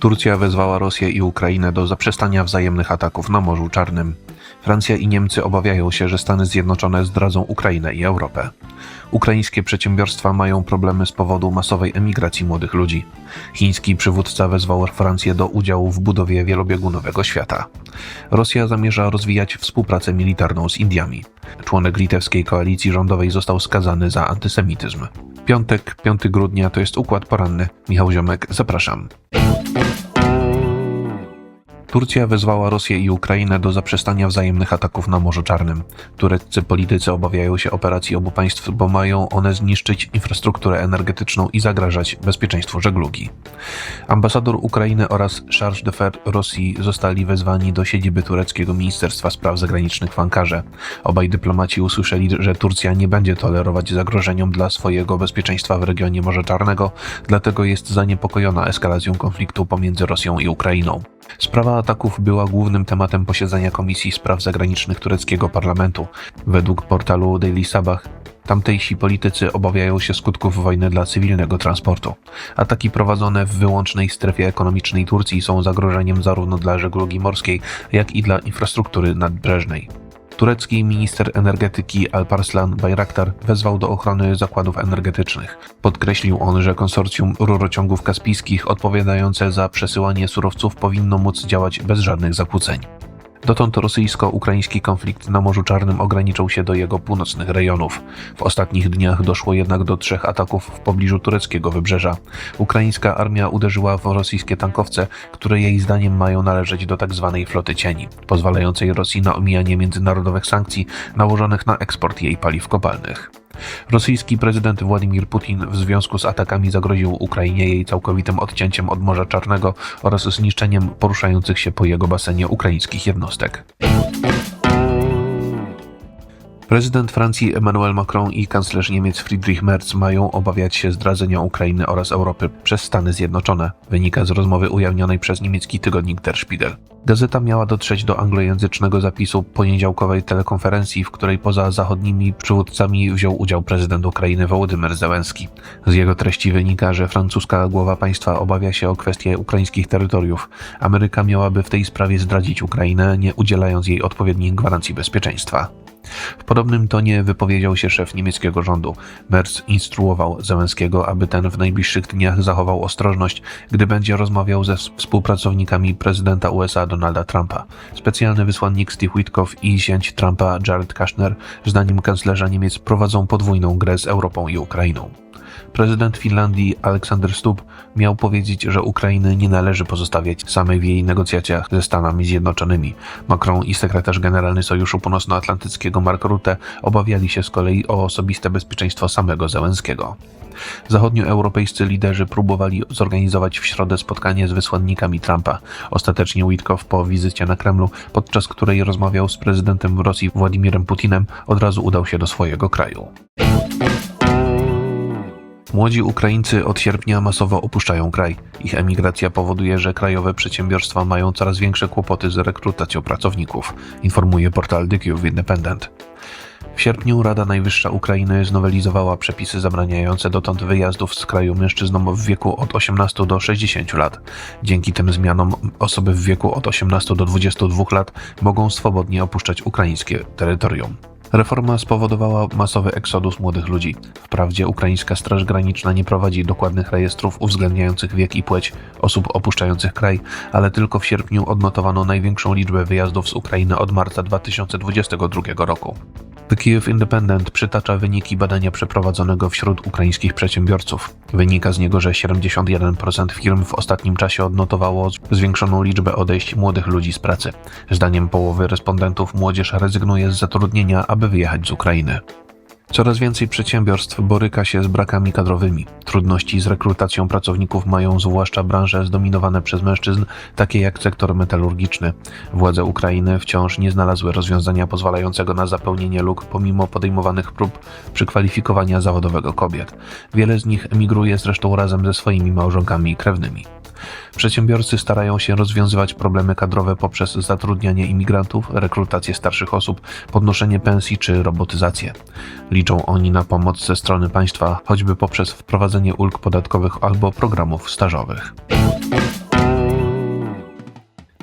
Turcja wezwała Rosję i Ukrainę do zaprzestania wzajemnych ataków na Morzu Czarnym. Francja i Niemcy obawiają się, że Stany Zjednoczone zdradzą Ukrainę i Europę. Ukraińskie przedsiębiorstwa mają problemy z powodu masowej emigracji młodych ludzi. Chiński przywódca wezwał Francję do udziału w budowie wielobiegunowego świata. Rosja zamierza rozwijać współpracę militarną z Indiami. Członek litewskiej koalicji rządowej został skazany za antysemityzm. Piątek, 5 grudnia to jest układ poranny. Michał Ziomek, zapraszam. Turcja wezwała Rosję i Ukrainę do zaprzestania wzajemnych ataków na Morzu Czarnym. Tureccy politycy obawiają się operacji obu państw, bo mają one zniszczyć infrastrukturę energetyczną i zagrażać bezpieczeństwu żeglugi. Ambasador Ukrainy oraz charge d'affaires Rosji zostali wezwani do siedziby tureckiego Ministerstwa Spraw Zagranicznych w Ankarze. Obaj dyplomaci usłyszeli, że Turcja nie będzie tolerować zagrożeniom dla swojego bezpieczeństwa w regionie Morza Czarnego, dlatego jest zaniepokojona eskalacją konfliktu pomiędzy Rosją i Ukrainą. Sprawa ataków była głównym tematem posiedzenia Komisji Spraw Zagranicznych tureckiego parlamentu. Według portalu Daily Sabah Tamtejsi politycy obawiają się skutków wojny dla cywilnego transportu. Ataki prowadzone w wyłącznej strefie ekonomicznej Turcji są zagrożeniem zarówno dla żeglugi morskiej, jak i dla infrastruktury nadbrzeżnej. Turecki minister energetyki Alparslan Bayraktar wezwał do ochrony zakładów energetycznych. Podkreślił on, że konsorcjum rurociągów kaspijskich odpowiadające za przesyłanie surowców powinno móc działać bez żadnych zakłóceń. Dotąd rosyjsko-ukraiński konflikt na Morzu Czarnym ograniczył się do jego północnych rejonów. W ostatnich dniach doszło jednak do trzech ataków w pobliżu tureckiego wybrzeża. Ukraińska armia uderzyła w rosyjskie tankowce, które jej zdaniem mają należeć do tzw. floty cieni, pozwalającej Rosji na omijanie międzynarodowych sankcji nałożonych na eksport jej paliw kopalnych. Rosyjski prezydent Władimir Putin w związku z atakami zagroził Ukrainie jej całkowitym odcięciem od Morza Czarnego oraz zniszczeniem poruszających się po jego basenie ukraińskich jednostek. Prezydent Francji Emmanuel Macron i kanclerz Niemiec Friedrich Merz mają obawiać się zdradzenia Ukrainy oraz Europy przez Stany Zjednoczone, wynika z rozmowy ujawnionej przez niemiecki tygodnik Der Spiegel. Gazeta miała dotrzeć do anglojęzycznego zapisu poniedziałkowej telekonferencji, w której poza zachodnimi przywódcami wziął udział prezydent Ukrainy Wołodymyr Zełenski. Z jego treści wynika, że francuska głowa państwa obawia się o kwestie ukraińskich terytoriów. Ameryka miałaby w tej sprawie zdradzić Ukrainę, nie udzielając jej odpowiednich gwarancji bezpieczeństwa. W podobnym tonie wypowiedział się szef niemieckiego rządu. Merz instruował Zełenskiego, aby ten w najbliższych dniach zachował ostrożność, gdy będzie rozmawiał ze współpracownikami prezydenta USA Donalda Trumpa. Specjalny wysłannik Steve Witkow i zięć Trumpa Jared Kushner, zdaniem kanclerza Niemiec, prowadzą podwójną grę z Europą i Ukrainą. Prezydent Finlandii Aleksander Stubb miał powiedzieć, że Ukrainy nie należy pozostawiać samej w jej negocjacjach ze Stanami Zjednoczonymi. Macron i sekretarz generalny Sojuszu Północnoatlantyckiego Mark Rutte obawiali się z kolei o osobiste bezpieczeństwo samego Zełenskiego. Zachodnioeuropejscy liderzy próbowali zorganizować w środę spotkanie z wysłannikami Trumpa. Ostatecznie Witkow po wizycie na Kremlu, podczas której rozmawiał z prezydentem Rosji Władimirem Putinem, od razu udał się do swojego kraju. Młodzi Ukraińcy od sierpnia masowo opuszczają kraj. Ich emigracja powoduje, że krajowe przedsiębiorstwa mają coraz większe kłopoty z rekrutacją pracowników, informuje portal The Cube Independent. W sierpniu Rada Najwyższa Ukrainy znowelizowała przepisy zabraniające dotąd wyjazdów z kraju mężczyznom w wieku od 18 do 60 lat. Dzięki tym zmianom osoby w wieku od 18 do 22 lat mogą swobodnie opuszczać ukraińskie terytorium. Reforma spowodowała masowy eksodus młodych ludzi. Wprawdzie ukraińska Straż Graniczna nie prowadzi dokładnych rejestrów uwzględniających wiek i płeć osób opuszczających kraj, ale tylko w sierpniu odnotowano największą liczbę wyjazdów z Ukrainy od marca 2022 roku. The Kyiv Independent przytacza wyniki badania przeprowadzonego wśród ukraińskich przedsiębiorców. Wynika z niego, że 71% firm w ostatnim czasie odnotowało zwiększoną liczbę odejść młodych ludzi z pracy. Zdaniem połowy respondentów młodzież rezygnuje z zatrudnienia, aby wyjechać z Ukrainy. Coraz więcej przedsiębiorstw boryka się z brakami kadrowymi. Trudności z rekrutacją pracowników mają zwłaszcza branże zdominowane przez mężczyzn, takie jak sektor metalurgiczny. Władze Ukrainy wciąż nie znalazły rozwiązania pozwalającego na zapełnienie luk pomimo podejmowanych prób przykwalifikowania zawodowego kobiet. Wiele z nich emigruje zresztą razem ze swoimi małżonkami i krewnymi. Przedsiębiorcy starają się rozwiązywać problemy kadrowe poprzez zatrudnianie imigrantów, rekrutację starszych osób, podnoszenie pensji czy robotyzację. Liczą oni na pomoc ze strony państwa, choćby poprzez wprowadzenie ulg podatkowych albo programów stażowych.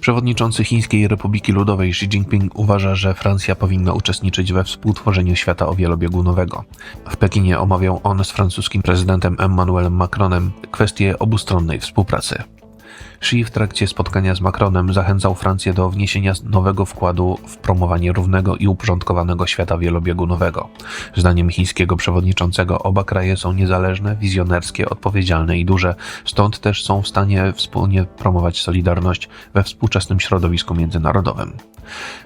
Przewodniczący Chińskiej Republiki Ludowej Xi Jinping uważa, że Francja powinna uczestniczyć we współtworzeniu świata o wielobiegunowego. W Pekinie omawiał on z francuskim prezydentem Emmanuelem Macronem kwestie obustronnej współpracy. Xi w trakcie spotkania z Macronem zachęcał Francję do wniesienia nowego wkładu w promowanie równego i uporządkowanego świata wielobiegunowego. Zdaniem chińskiego przewodniczącego oba kraje są niezależne, wizjonerskie, odpowiedzialne i duże, stąd też są w stanie wspólnie promować solidarność we współczesnym środowisku międzynarodowym.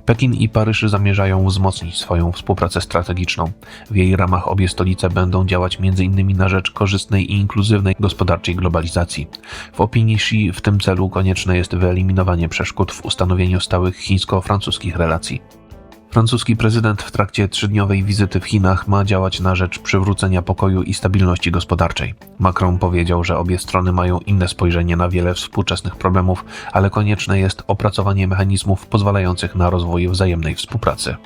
Pekin i Paryż zamierzają wzmocnić swoją współpracę strategiczną. W jej ramach obie stolice będą działać m.in. na rzecz korzystnej i inkluzywnej gospodarczej globalizacji. W opinii Xi w tym celu konieczne jest wyeliminowanie przeszkód w ustanowieniu stałych chińsko-francuskich relacji. Francuski prezydent w trakcie trzydniowej wizyty w Chinach ma działać na rzecz przywrócenia pokoju i stabilności gospodarczej. Macron powiedział, że obie strony mają inne spojrzenie na wiele współczesnych problemów, ale konieczne jest opracowanie mechanizmów pozwalających na rozwój wzajemnej współpracy.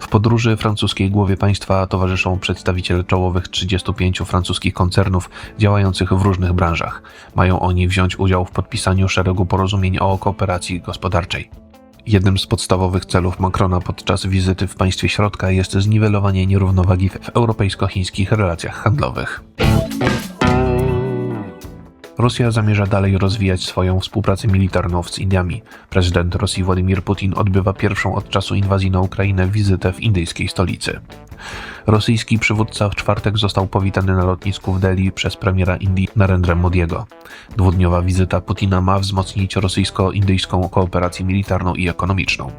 W podróży francuskiej głowie państwa towarzyszą przedstawiciele czołowych 35 francuskich koncernów działających w różnych branżach. Mają oni wziąć udział w podpisaniu szeregu porozumień o kooperacji gospodarczej. Jednym z podstawowych celów Macrona podczas wizyty w państwie środka jest zniwelowanie nierównowagi w europejsko-chińskich relacjach handlowych. Rosja zamierza dalej rozwijać swoją współpracę militarną z Indiami. Prezydent Rosji Władimir Putin odbywa pierwszą od czasu inwazji na Ukrainę wizytę w indyjskiej stolicy. Rosyjski przywódca w czwartek został powitany na lotnisku w Delhi przez premiera Indii Narendra Modiego. Dwudniowa wizyta Putina ma wzmocnić rosyjsko-indyjską kooperację militarną i ekonomiczną.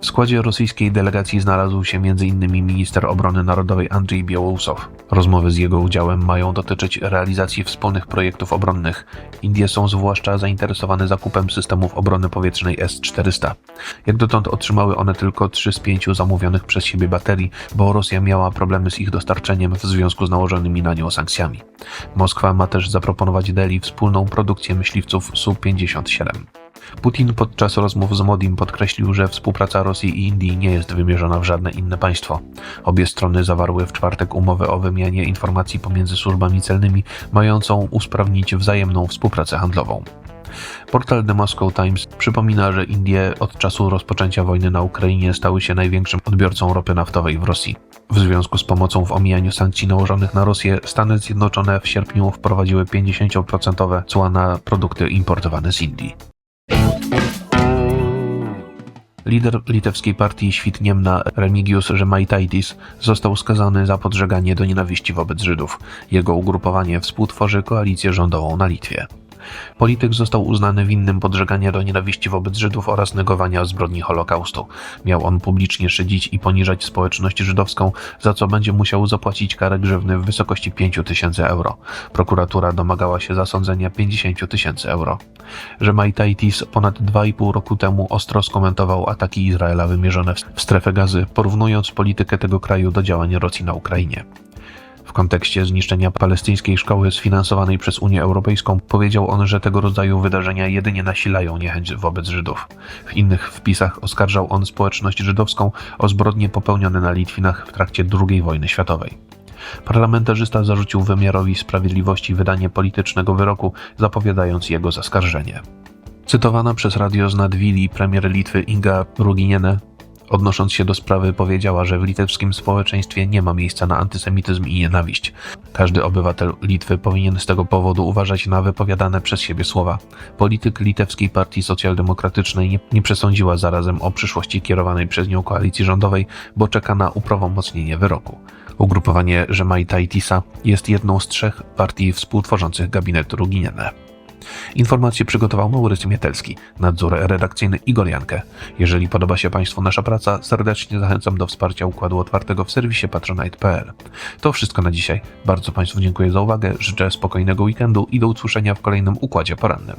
W składzie rosyjskiej delegacji znalazł się m.in. minister obrony narodowej Andrzej Białorusow. Rozmowy z jego udziałem mają dotyczyć realizacji wspólnych projektów obronnych. Indie są zwłaszcza zainteresowane zakupem systemów obrony powietrznej S-400. Jak dotąd otrzymały one tylko 3 z 5 zamówionych przez siebie baterii, bo Rosja miała problemy z ich dostarczeniem w związku z nałożonymi na nią sankcjami. Moskwa ma też zaproponować Delhi wspólną produkcję myśliwców Su-57. Putin podczas rozmów z Modim podkreślił, że współpraca Rosji i Indii nie jest wymierzona w żadne inne państwo. Obie strony zawarły w czwartek umowę o wymianie informacji pomiędzy służbami celnymi, mającą usprawnić wzajemną współpracę handlową. Portal The Moscow Times przypomina, że Indie od czasu rozpoczęcia wojny na Ukrainie stały się największym odbiorcą ropy naftowej w Rosji. W związku z pomocą w omijaniu sankcji nałożonych na Rosję, Stany Zjednoczone w sierpniu wprowadziły 50% cła na produkty importowane z Indii. Lider litewskiej partii Świtniemna Remigius Żemaitaitis został skazany za podżeganie do nienawiści wobec Żydów. Jego ugrupowanie współtworzy koalicję rządową na Litwie. Polityk został uznany winnym podżegania do nienawiści wobec Żydów oraz negowania zbrodni Holokaustu. Miał on publicznie szydzić i poniżać społeczność żydowską, za co będzie musiał zapłacić karę grzywny w wysokości 5 tysięcy euro. Prokuratura domagała się zasądzenia 50 tysięcy euro. Żemaitaitis ponad 2,5 roku temu ostro skomentował ataki Izraela wymierzone w strefę gazy, porównując politykę tego kraju do działań Rosji na Ukrainie. W kontekście zniszczenia palestyńskiej szkoły sfinansowanej przez Unię Europejską powiedział on, że tego rodzaju wydarzenia jedynie nasilają niechęć wobec Żydów. W innych wpisach oskarżał on społeczność żydowską o zbrodnie popełnione na Litwinach w trakcie II wojny światowej. Parlamentarzysta zarzucił wymiarowi sprawiedliwości wydanie politycznego wyroku, zapowiadając jego zaskarżenie. Cytowana przez radio z Nadwili premier Litwy Inga Ruginiene odnosząc się do sprawy, powiedziała, że w litewskim społeczeństwie nie ma miejsca na antysemityzm i nienawiść. Każdy obywatel Litwy powinien z tego powodu uważać na wypowiadane przez siebie słowa. Polityk litewskiej partii socjaldemokratycznej nie, nie przesądziła zarazem o przyszłości kierowanej przez nią koalicji rządowej, bo czeka na uprawomocnienie wyroku. Ugrupowanie Żemaitaitisa jest jedną z trzech partii współtworzących gabinet Ruginiene. Informacje przygotował Maurycy Mietelski, nadzór redakcyjny Igor Jankę. Jeżeli podoba się Państwu nasza praca, serdecznie zachęcam do wsparcia układu otwartego w serwisie patronite.pl. To wszystko na dzisiaj. Bardzo Państwu dziękuję za uwagę, życzę spokojnego weekendu i do usłyszenia w kolejnym układzie porannym.